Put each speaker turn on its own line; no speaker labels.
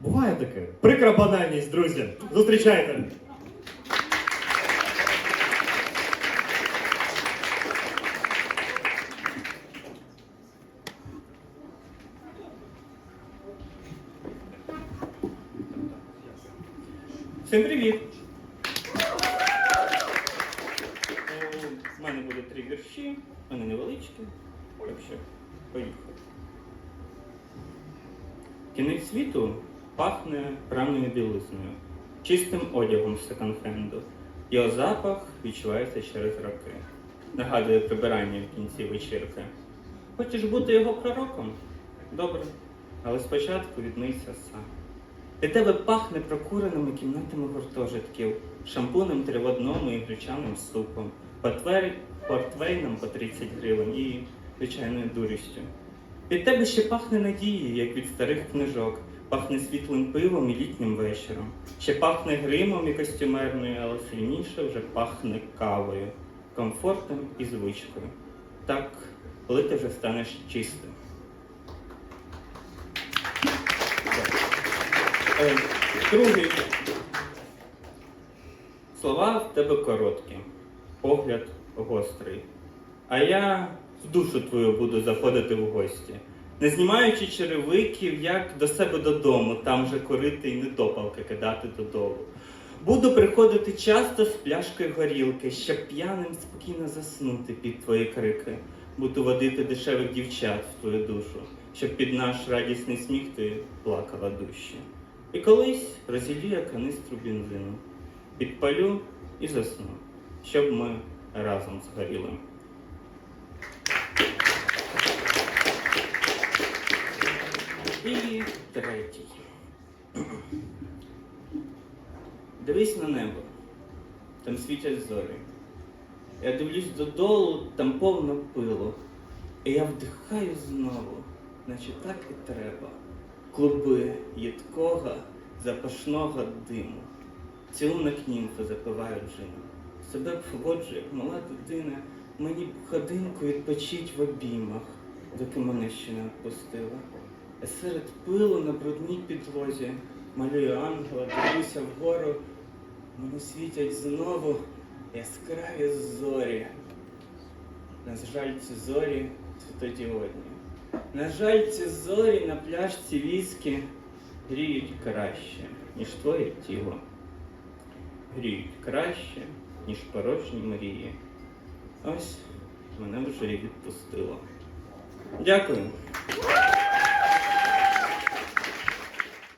Буває таке. Прикра банальність, друзі. Зустрічайте. Всім привіт! У мене буде три вірші, вони невеличкі. Поїхали. Кінець світу пахне праною білизною, чистим одягом секонд-хенду. Його запах відчувається через роки. Нагадує прибирання в кінці вечірки. Хочеш бути його пророком? Добре, але спочатку відмийся сам. Від тебе пахне прокуреними кімнатами гуртожитків, шампунем три в одному і гречаним супом, портвей- портвейном по 30 гривень і звичайною дурістю. Від тебе ще пахне надією, як від старих книжок, пахне світлим пивом і літнім вечором. Ще пахне гримом і костюмерною, але сильніше вже пахне кавою, комфортом і звичкою. Так, коли ти вже станеш чистим. Е, Другий. Слова в тебе короткі, погляд гострий. А я в душу твою буду заходити в гості, не знімаючи черевиків, як до себе додому, там же корити і недопалки кидати додолу. Буду приходити часто з пляшкою горілки, щоб п'яним спокійно заснути під твої крики. Буду водити дешевих дівчат в твою душу, щоб під наш радісний сміх ти плакала дужче. І колись розілью я канистру бензину, підпалю і засну, щоб ми разом згоріли. І третій. Дивись на небо, там світять зорі. Я дивлюсь додолу, там повно пилу. І я вдихаю знову, наче так і треба. Клуби їдкого, запашного диму. Цілунок німфи запивають джином. Себе поводжу, як мала дитина, мені б ходинку відпочить в обіймах, доки мене ще не відпустила. Серед пилу на брудній підлозі малюю ангела, дивлюся вгору, мені світять знову яскраві зорі. На жаль, ці зорі світодіодні. На жаль, ці зорі на пляшці віскі гріють краще, ніж твоє тіло. Гріють краще, ніж порожні мрії. Ось мене вже і відпустило. Дякую.